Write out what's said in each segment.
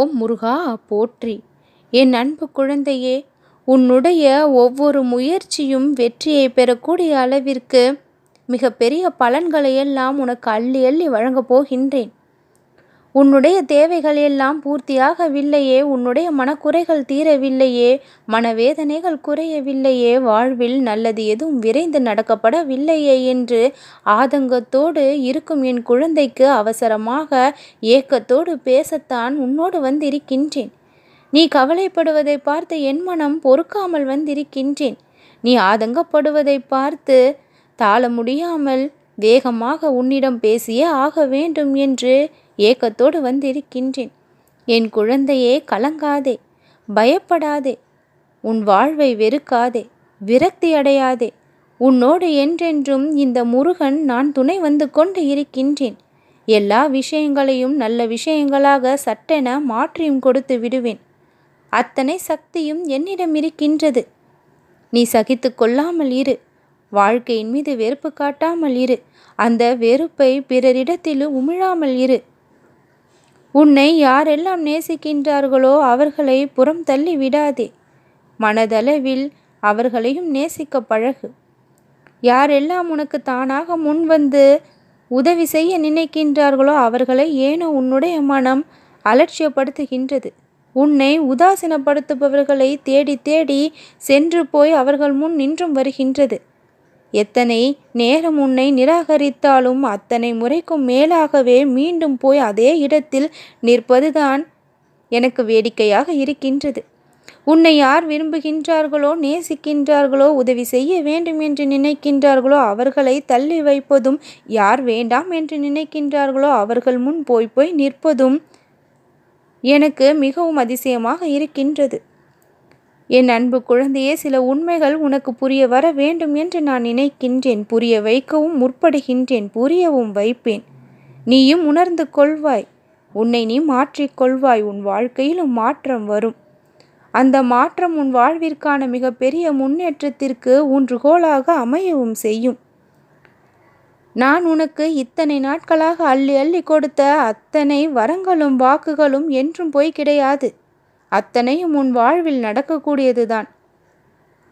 ஓம் முருகா போற்றி. என் அன்பு குழந்தையே உன்னுடைய ஒவ்வொரு முயற்சியும் வெற்றியை பெறக்கூடிய அளவிற்கு மிகப்பெரிய பலன்களை எல்லாம் உனக்கு அள்ளி அள்ளி வழங்கப் போகின்றேன். உன்னுடைய தேவைகள் எல்லாம் பூர்த்தியாகவில்லையே உன்னுடைய மனக்குறைகள் தீரவில்லையே மனவேதனைகள் குறையவில்லையே வாழ்வில் நல்லது எதுவும் விரைந்து நடக்கப்படவில்லையே என்று ஆதங்கத்தோடு இருக்கும் என் குழந்தைக்கு அவசரமாக ஏக்கத்தோடு பேசத்தான் உன்னோடு வந்திருக்கின்றேன். நீ கவலைப்படுவதை பார்த்து என் மனம் பொறுக்காமல் வந்திருக்கின்றேன். நீ ஆதங்கப்படுவதை பார்த்து தாழ முடியாமல் வேகமாக உன்னிடம் பேசியே ஆக வேண்டும் என்று ஏக்கத்தோடு வந்திருக்கின்றேன். என் குழந்தையே கலங்காதே பயப்படாதே உன் வாழ்வை வெறுக்காதே விரக்தி அடையாதே உன்னோடு என்றென்றும் இந்த முருகன் நான் துணை வந்து கொண்டு இருக்கின்றேன். எல்லா விஷயங்களையும் நல்ல விஷயங்களாக சட்டென மாற்றியும் கொடுத்து விடுவேன். அத்தனை சக்தியும் என்னிடம் இருக்கின்றது. நீ சகித்து கொள்ளாமல் இரு. வாழ்க்கையின் மீது வெறுப்பு காட்டாமல் இரு. அந்த வெறுப்பை பிறரிடத்தில் உமிழாமல் இரு. உன்னை யாரெல்லாம் நேசிக்கின்றார்களோ அவர்களை புறம் தள்ளி விடாதே. மனதளவில் அவர்களையும் நேசிக்க பழகு. யாரெல்லாம் உனக்கு தானாக முன் வந்து உதவி செய்ய நினைக்கின்றார்களோ அவர்களை ஏனோ உன்னுடைய மனம் அலட்சியப்படுத்துகின்றது. உன்னை உதாசீனப்படுத்துபவர்களை தேடி தேடி சென்று போய் அவர்கள் முன் நின்றும் வருகின்றது. எத்தனை நேரம் உன்னை நிராகரித்தாலும் அத்தனை முறைக்கும் மேலாகவே மீண்டும் போய் அதே இடத்தில் நிற்பதுதான் எனக்கு வேடிக்கையாக இருக்கின்றது. உன்னை யார் விரும்புகின்றார்களோ நேசிக்கின்றார்களோ உதவி செய்ய வேண்டும் என்று நினைக்கின்றார்களோ அவர்களை தள்ளி வைப்பதும் யார் வேண்டாம் என்று நினைக்கின்றார்களோ அவர்கள் முன் போய் போய் நிற்பதும் எனக்கு மிகவும் அதிசயமாக இருக்கின்றது. என் அன்பு குழந்தையே சில உண்மைகள் உனக்கு புரிய வர வேண்டும் என்று நான் நினைக்கின்றேன். புரிய வைக்கவும் முற்படுகின்றேன். புரியவும் வைப்பேன். நீயும் உணர்ந்து கொள்வாய். உன்னை நீ மாற்றிக்கொள்வாய் உன் வாழ்க்கையிலும் மாற்றம் வரும். அந்த மாற்றம் உன் வாழ்விற்கான மிகப்பெரிய முன்னேற்றத்திற்கு ஊன்றுகோலாக அமையவும் செய்யும். நான் உனக்கு இத்தனை நாட்களாக அள்ளி அள்ளி கொடுத்த அத்தனை வரங்களும் வாக்குகளும் என்றும் போய் கிடையாது. அத்தனையும் உன் வாழ்வில் நடக்கக்கூடியதுதான்.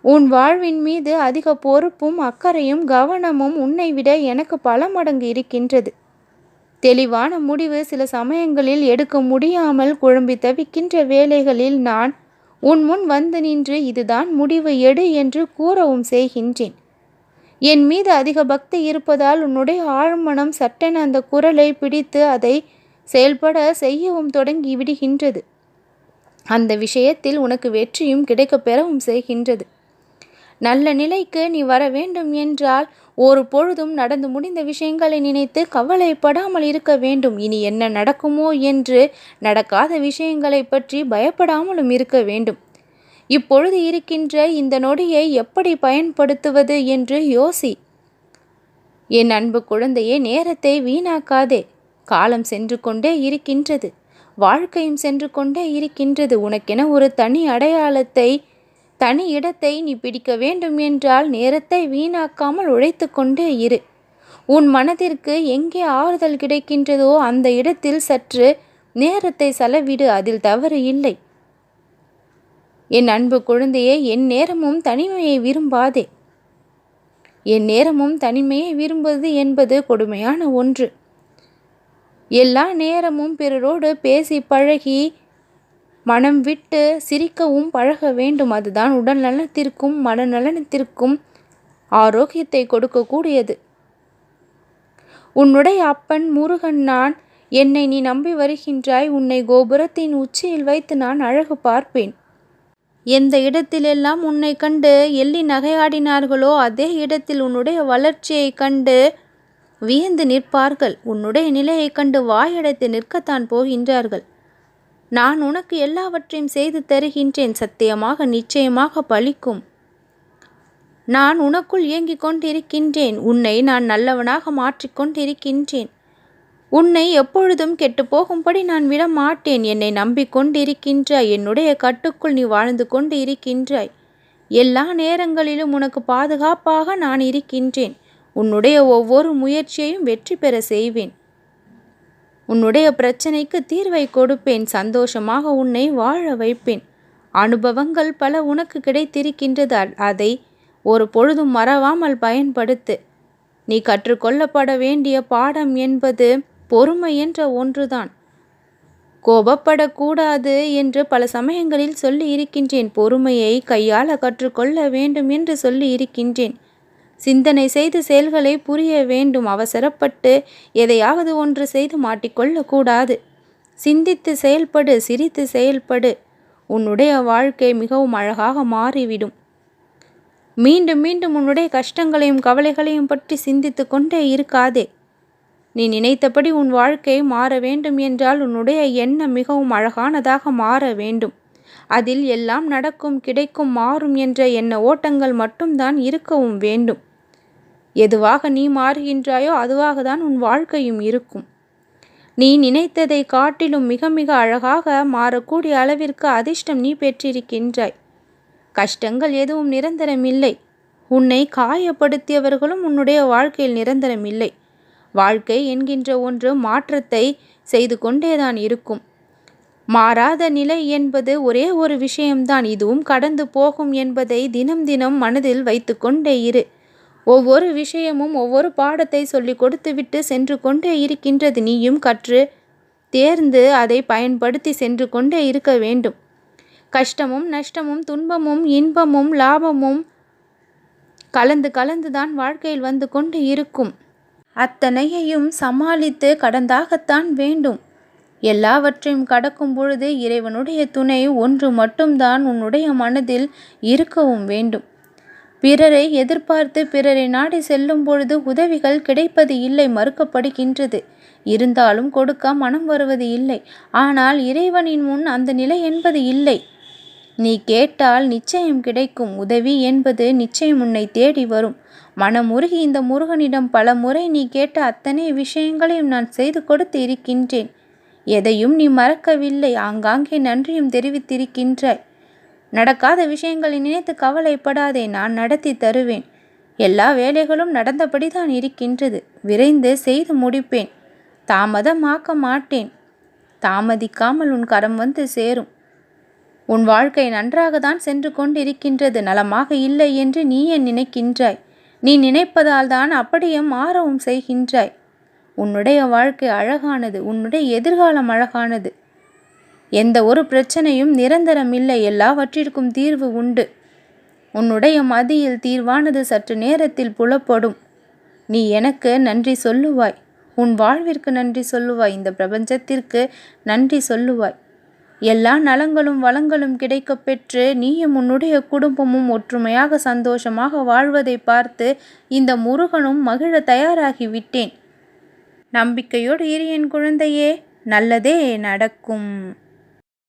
உன் வாழ்வின் மீது அதிக பொறுப்பும் அக்கறையும் கவனமும் உன்னை விட எனக்கு பல மடங்கு இருக்கின்றது. தெளிவான முடிவு சில சமயங்களில் எடுக்க முடியாமல் குழம்பி தவிக்கின்ற வேளைகளில் நான் உன் முன் வந்து நின்று இதுதான் முடிவு எடு என்று கூறவும் செய்கின்றேன். என் மீது அதிக பக்தி இருப்பதால் உன்னுடைய ஆழ்மனம் சட்டென அந்த குரலை பிடித்து அதை செயல்பட செய்யவும் தொடங்கி விடுகின்றது. அந்த விஷயத்தில் உனக்கு வெற்றியும் கிடைக்கப் பெறவும் செய்கின்றது. நல்ல நிலைக்கு நீ வர வேண்டும் என்றால் ஒரு பொழுதும் நடந்து முடிந்த விஷயங்களை நினைத்து கவலைப்படாமல் இருக்க வேண்டும். இனி என்ன நடக்குமோ என்று நடக்காத விஷயங்களை பற்றி பயப்படாமலும் இருக்க வேண்டும். இப்பொழுது இருக்கின்ற இந்த நொடியை எப்படி பயன்படுத்துவது என்று யோசி. என் அன்பு குழந்தையே நேரத்தை வீணாக்காதே. காலம் சென்று கொண்டே இருக்கின்றது. வாழ்க்கையும் சென்று கொண்டே இருக்கின்றது. உனக்கென ஒரு தனி அடையாளத்தை தனி இடத்தை நீ பிடிக்க வேண்டும் என்றால் நேரத்தை வீணாக்காமல் உழைத்து கொண்டே இரு. உன் மனதிற்கு எங்கே ஆறுதல் கிடைக்கின்றதோ அந்த இடத்தில் சற்று நேரத்தை செலவிடு அதில் தவறு இல்லை. என் அன்பு குழந்தையே என் நேரமும் தனிமையை விரும்பாதே. என் நேரமும் தனிமையை விரும்புவது என்பது கொடுமையான ஒன்று. எல்லா நேரமும் பிறரோடு பேசி பழகி மனம் விட்டு சிரிக்கவும் பழக வேண்டும். அதுதான் உடல் நலத்திற்கும் மனநலனத்திற்கும் ஆரோக்கியத்தை கொடுக்கக்கூடியது. உன்னுடைய அப்பன் முருகன் நான் என்னை நீ நம்பி வருகின்றாய். உன்னை கோபுரத்தின் உச்சியில் வைத்து நான் அழகு பார்ப்பேன். எந்த இடத்திலெல்லாம் உன்னை கண்டு எள்ளி நகையாடினார்களோ அதே இடத்தில் உன்னுடைய வளர்ச்சியை கண்டு வியந்து நிற்பார்கள். உன்னுடைய நிலையைக் கண்டு வாயடைத்து நிற்கத்தான் போகின்றார்கள். நான் உனக்கு எல்லாவற்றையும் செய்து தருகின்றேன். சத்தியமாக நிச்சயமாக பலிக்கும். நான் உனக்குள் இயங்கிக் கொண்டிருக்கின்றேன். உன்னை நான் நல்லவனாக மாற்றிக்கொண்டிருக்கின்றேன் உன்னை எப்பொழுதும் கெட்டு போகும்படி நான் விட மாட்டேன் என்னை நம்பிக்கொண்டிருக்கின்றாய் என்னுடைய கட்டுக்குள் நீ வாழ்ந்து கொண்டு இருக்கின்றாய். எல்லா நேரங்களிலும் உனக்கு பாதுகாப்பாக நான் இருக்கின்றேன். உன்னுடைய ஒவ்வொரு முயற்சியையும் வெற்றி பெற செய்வேன். உன்னுடைய பிரச்சனைக்கு தீர்வை கொடுப்பேன். சந்தோஷமாக உன்னை வாழ வைப்பேன். அனுபவங்கள் பல உனக்கு கிடைத்திருக்கின்றது அதை ஒரு பொழுதும் மறவாமல் பயன்படுத்து. நீ கற்றுக்கொள்ளப்பட வேண்டிய பாடம் என்பது பொறுமை என்ற ஒன்றுதான். கோபப்படக்கூடாது என்று பல சமயங்களில் சொல்லி இருக்கின்றேன் பொறுமையை கையாள கற்றுக்கொள்ள வேண்டும் என்று சொல்லி இருக்கின்றேன் சிந்தனை செய்து செயல்களை புரிய வேண்டும். அவசரப்பட்டு எதையாவது ஒன்று செய்து மாட்டிக்கொள்ளக்கூடாது. சிந்தித்து செயல்படு சிரித்து செயல்படு. உன்னுடைய வாழ்க்கை மிகவும் அழகாக மாறிவிடும். மீண்டும் மீண்டும் உன்னுடைய கஷ்டங்களையும் கவலைகளையும் பற்றி சிந்தித்து கொண்டே இருக்காதே. நீ நினைத்தபடி உன் வாழ்க்கை மாற வேண்டும் என்றால் உன்னுடைய எண்ணம் மிகவும் அழகானதாக மாற வேண்டும். அதில் எல்லாம் நடக்கும் கிடைக்கும் மாறும் என்ற எண்ண ஓட்டங்கள் மட்டும்தான் இருக்கவும் வேண்டும். எதுவாக நீ மாறுகின்றாயோ அதுவாக தான் உன் வாழ்க்கையும் இருக்கும். நீ நினைத்ததை காட்டிலும் மிக மிக அழகாக மாறக்கூடிய அளவிற்கு அதிர்ஷ்டம் நீ பெற்றிருக்கின்றாய். கஷ்டங்கள் எதுவும் நிரந்தரமில்லை. உன்னை காயப்படுத்தியவர்களும் உன்னுடைய வாழ்க்கையில் நிரந்தரமில்லை. வாழ்க்கை என்கின்ற ஒன்று மாற்றத்தை செய்து கொண்டேதான் இருக்கும். மாறாத நிலை என்பது ஒரே ஒரு விஷயம்தான். இதுவும் கடந்து போகும் என்பதை தினம் தினம் மனதில் வைத்து கொண்டே இரு. ஒவ்வொரு விஷயமும் ஒவ்வொரு பாடத்தை சொல்லி கொடுத்துவிட்டு சென்று கொண்டே இருக்கின்றது நீயும் கற்று தேர்ந்து அதை பயன்படுத்தி சென்று கொண்டே இருக்க வேண்டும். கஷ்டமும் நஷ்டமும் துன்பமும் இன்பமும் லாபமும் கலந்து கலந்துதான் வாழ்க்கையில் வந்து கொண்டு இருக்கும். அத்தனையையும் சமாளித்து கடந்தாகத்தான் வேண்டும். எல்லாவற்றையும் கடக்கும் பொழுது இறைவனுடைய துணை ஒன்று மட்டும்தான் உன்னுடைய மனதில் இருக்கவும் வேண்டும். பிறரை எதிர்பார்த்து பிறரை நாடி செல்லும் பொழுது உதவிகள் கிடைப்பது இல்லை மறுக்கப்படுகின்றது. இருந்தாலும் கொடுக்க மனம் வருவது இல்லை. ஆனால் இறைவனின் முன் அந்த நிலை என்பது இல்லை. நீ கேட்டால் நிச்சயம் கிடைக்கும் உதவி என்பது நிச்சயம் உன்னை தேடி வரும். மனமுருகி இந்த முருகனிடம் பல முறை நீ கேட்ட அத்தனை விஷயங்களையும் நான் செய்து கொடுத்து இருக்கின்றேன். எதையும் நீ மறக்கவில்லை. ஆங்காங்கே நன்றியும் தெரிவித்திருக்கின்றாய். நடக்காத விஷயங்களை நினைத்து கவலைப்படாதே நான் நடத்தி தருவேன். எல்லா வேலைகளும் நடந்தபடிதான் இருக்கின்றது. விரைந்து செய்து முடிப்பேன். தாமதமாக்க மாட்டேன். தாமதிக்காமல் உன் கரம் வந்து சேரும். உன் வாழ்க்கை நன்றாக தான் சென்று கொண்டிருக்கின்றது. நலமாக இல்லை என்று நீ நினைக்கின்றாய்? நீ நினைப்பதால் தான் அப்படியே மாறவும் செய்கின்றாய். உன்னுடைய வாழ்க்கை அழகானது. உன்னுடைய எதிர்காலம் அழகானது. எந்த ஒரு பிரச்சனையும் நிரந்தரம் இல்லை. எல்லாவற்றிற்கும் தீர்வு உண்டு. உன்னுடைய மதியில் தீர்வானது சற்று நேரத்தில் புலப்படும். நீ எனக்கு நன்றி சொல்லுவாய். உன் வாழ்விற்கு நன்றி சொல்லுவாய். இந்த பிரபஞ்சத்திற்கு நன்றி சொல்லுவாய். எல்லா நலங்களும் வளங்களும் கிடைக்கப்பெற்று நீயும் உன்னுடைய குடும்பமும் ஒற்றுமையாக சந்தோஷமாக வாழ்வதை பார்த்து இந்த முருகனும் மகிழ தயாராகி விட்டேன். நம்பிக்கையோடு இரு என் குழந்தையே. நல்லதே நடக்கும்.